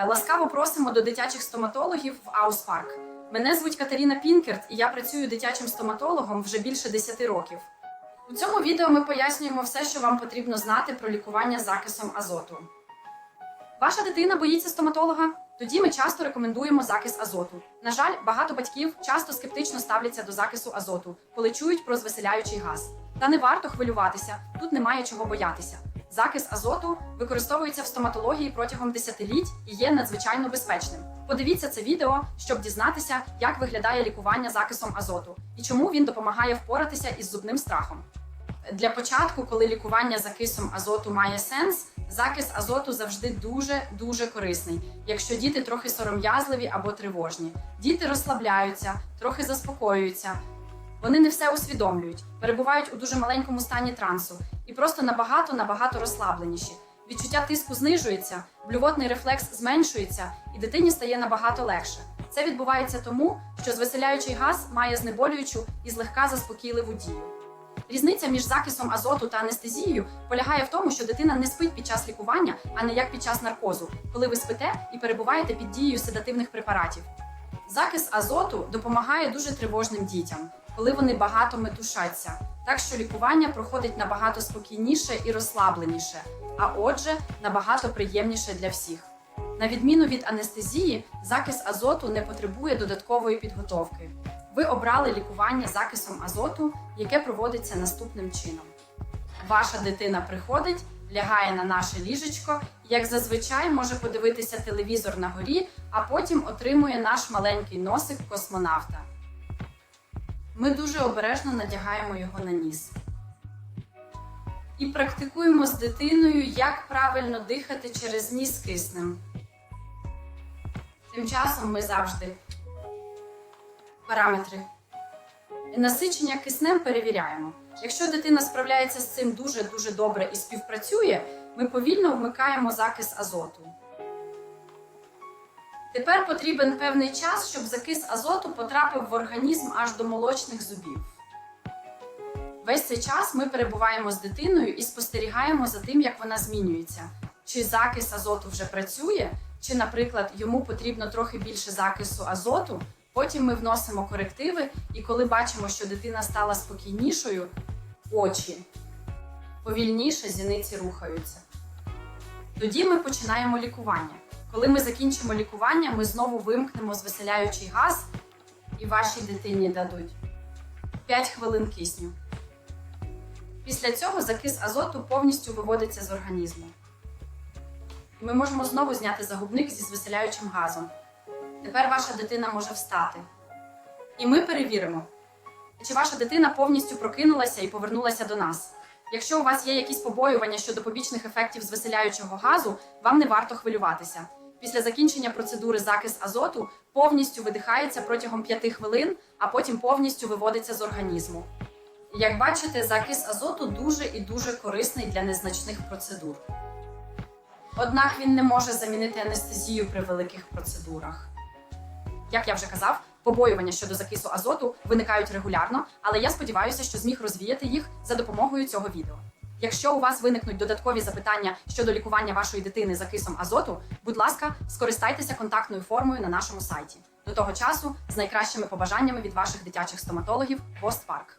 Е, Ласкаво просимо до дитячих стоматологів в Ауспарк. Мене звуть Катерина Пінкерт, і я працюю дитячим стоматологом вже більше 10 років. У цьому відео ми пояснюємо все, що вам потрібно знати про лікування закисом азоту. Ваша дитина боїться стоматолога? Тоді ми часто рекомендуємо закис азоту. На жаль, багато батьків часто скептично ставляться до закису азоту, коли чують про звеселяючий газ. Та не варто хвилюватися, тут немає чого боятися. Закис азоту використовується в стоматології протягом десятиліть і є надзвичайно безпечним. Подивіться це відео, щоб дізнатися, як виглядає лікування закисом азоту і чому він допомагає впоратися із зубним страхом. Для початку, коли лікування закисом азоту має сенс, закис азоту завжди дуже дуже корисний, якщо діти трохи сором'язливі або тривожні. Діти розслабляються, трохи заспокоюються. Вони не все усвідомлюють, перебувають у дуже маленькому стані трансу і просто набагато набагато розслабленіші. Відчуття тиску знижується, блювотний рефлекс зменшується, і дитині стає набагато легше. Це відбувається тому, що звеселяючий газ має знеболюючу і злегка заспокійливу дію. Різниця між закисом азоту та анестезією полягає в тому, що дитина не спить під час лікування, а не як під час наркозу, коли ви спите і перебуваєте під дією седативних препаратів. Закис азоту допомагає дуже тривожним дітям, коли вони багато метушаться. Так що лікування проходить набагато спокійніше і розслабленіше, а отже, набагато приємніше для всіх. На відміну від анестезії, закис азоту не потребує додаткової підготовки. Ви обрали лікування закисом азоту, яке проводиться наступним чином. Ваша дитина приходить, лягає на наше ліжечко, як зазвичай може подивитися телевізор на горі, а потім отримує наш маленький носик космонавта. Ми дуже обережно надягаємо його на ніс. І практикуємо з дитиною, як правильно дихати через ніс киснем. Тим часом ми завжди параметри. Насичення киснем перевіряємо. Якщо дитина справляється з цим дуже дуже добре і співпрацює, ми повільно вмикаємо закис азоту. Тепер потрібен певний час, щоб закис азоту потрапив в організм аж до молочних зубів. Весь цей час ми перебуваємо з дитиною і спостерігаємо за тим, як вона змінюється. Чи закис азоту вже працює, чи, наприклад, йому потрібно трохи більше закису азоту. Потім ми вносимо корективи, і коли бачимо, що дитина стала спокійнішою, очі повільніше зіниці рухаються. Тоді ми починаємо лікування. Коли ми закінчимо лікування, ми знову вимкнемо звеселяючий газ і вашій дитині дадуть 5 хвилин кисню. Після цього закис азоту повністю виводиться з організму. І ми можемо знову зняти загубник зі звеселяючим газом. Тепер ваша дитина може встати. І ми перевіримо, чи ваша дитина повністю прокинулася і повернулася до нас. Якщо у вас є якісь побоювання щодо побічних ефектів звеселяючого газу, вам не варто хвилюватися. Після закінчення процедури закис азоту повністю видихається протягом 5 хвилин, а потім повністю виводиться з організму. Як бачите, закис азоту дуже і дуже корисний для незначних процедур. Однак він не може замінити анестезію при великих процедурах. Як я вже казав, побоювання щодо закису азоту виникають регулярно, але я сподіваюся, що зміг розвіяти їх за допомогою цього відео. Якщо у вас виникнуть додаткові запитання щодо лікування вашої дитини закисом азоту, будь ласка, скористайтеся контактною формою на нашому сайті. До того часу з найкращими побажаннями від ваших дитячих стоматологів Гостпарк.